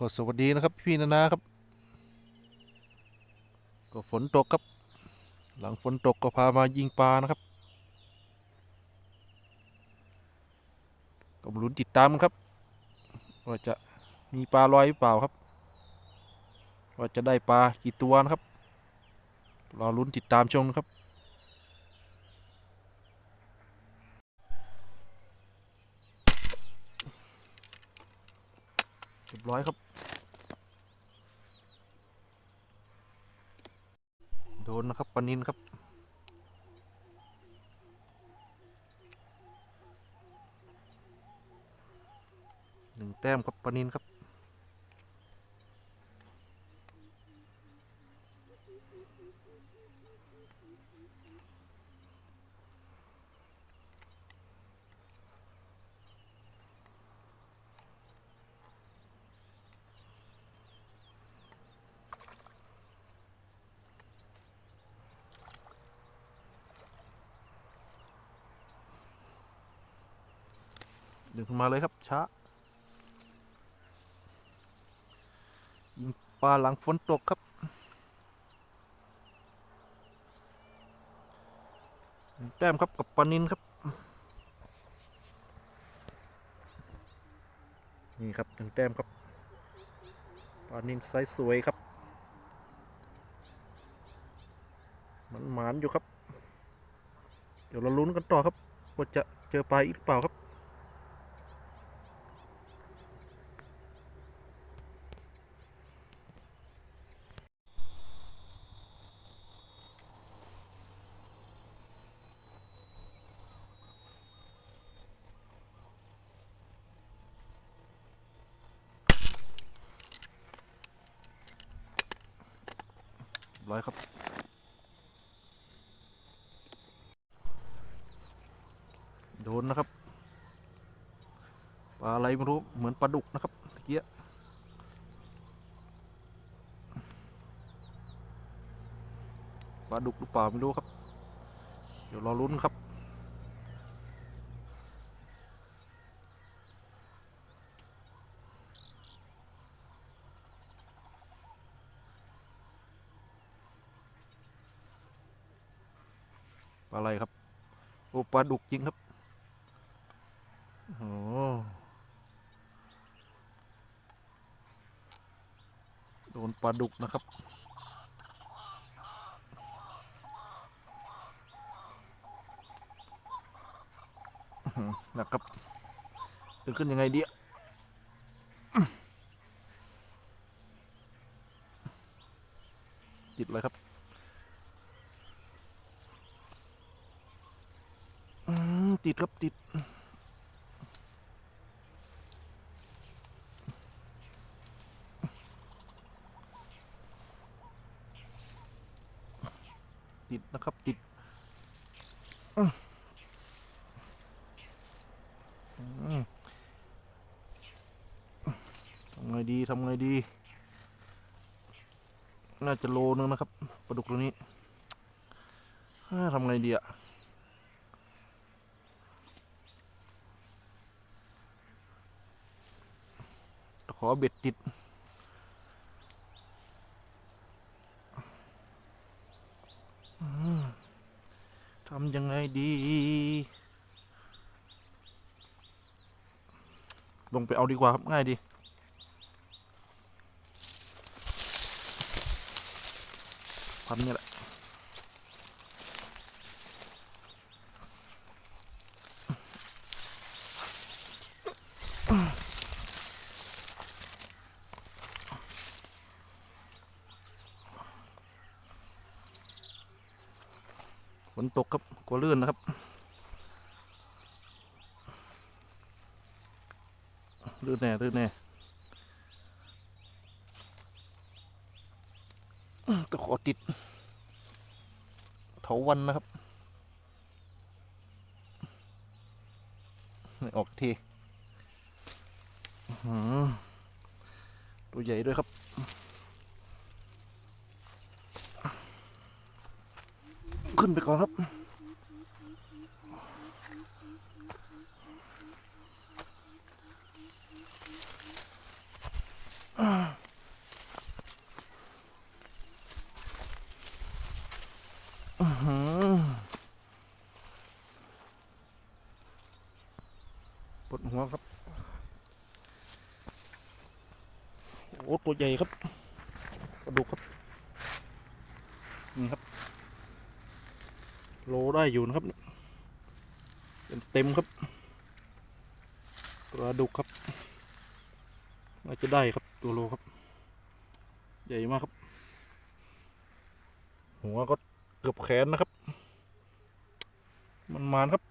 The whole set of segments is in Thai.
ก็สวัสดีนะครับพี่นานาครับ ก็ฝนตกครับ หลังฝนตกก็พามายิงปลานะครับ ก็มาลุ้นติดตามครับ ว่าจะมีปลาลอยหรือเปล่าครับ ว่าจะได้ปลากี่ตัวนะครับ รอลุ้นติดตามชมนะครับเรียบร้อยครับ นนะครับปลานินครับหนึ่งแต้มครับปลานินครับ ดึงขึ้นมาเลยครับ ช้า ยิงปลาหลังฝนตกครับแต้มครับกับปลานินครับ นี่ครับหนึ่งแต้มครับปลานินไซส์สวยครับมันหมานอยู่ครับ เดี๋ยวเราลุ้นกันต่อครับว่าจะเจอปลาอีกหรือเปล่าครับ ร้อยครับ โดนนะครับ ปลาอะไรไม่รู้ เหมือนปลาดุกนะครับตะเกียปลาดุกหรือเปล่าไม่รู้ครับ เดี๋ยวรอลุ้นครับ อะไรครับ โอ้ปลาดุกจริงครับโอ้โดนปลาดุกนะครับนะครับจะขึ้นยังไงดีอะติดเลยครับอืม ติดครับติดติดนะครับติดทำไงดีทำไงดี น่าจะโลนึงนะครับปลาดุกตัวนี้ทำไงดีอะ ขอเบ็ดติด ทำยังไงดี ลงไปเอาดีกว่าครับ ง่ายดีพันนี่แหละ ฝนตกครับกลัวลื่นนะครับ ลื่นแน่ลื่นแน่ตะขอติดเถาวันนะครับไม่ออกทีตัวใหญ่ด้วยครับ ขึ้นไปก่อนครับปวดหัวครับ โอ้ตัวใหญ่ครับกระดูกครับ นี่ครับ โลได้อยู่นะครับเต็มๆครับปลาดุกครับน่าจะได้ครับตัวโลครับ ใหญ่มากครับ หัวก็เกือบแขนนะครับ มันมานครับ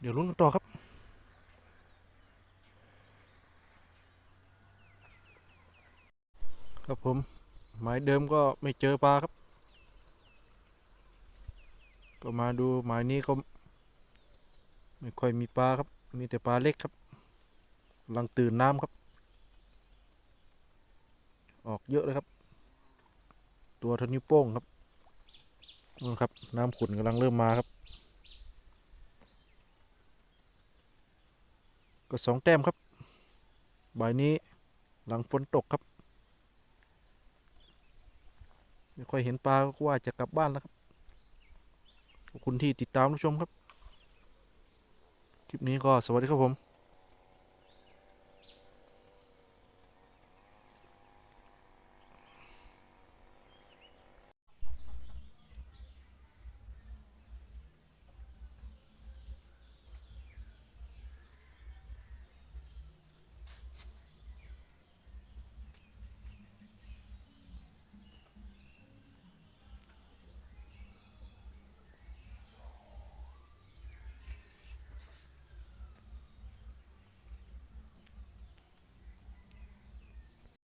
เดี๋ยวลุ้นกันต่อครับครับผม หมายเดิมก็ไม่เจอปลาครับ ก็มาดูหมายนี้ก็ไม่ค่อยมีปลาครับ มีแต่ปลาเล็กครับกำลังตื่นน้ำครับ ออกเยอะเลยครับ ตัวทนิ้วโป้งครับนู่นครับ น้ำขุ่นกำลังเริ่มมาครับ ก็สองแต้มครับบ่ายนี้หลังฝนตกครับ ไม่ค่อยเห็นปลาก็ว่าจะกลับบ้านแล้วครับขอบคุณที่ติดตามรับชมครับ คลิปนี้ก็สวัสดีครับผม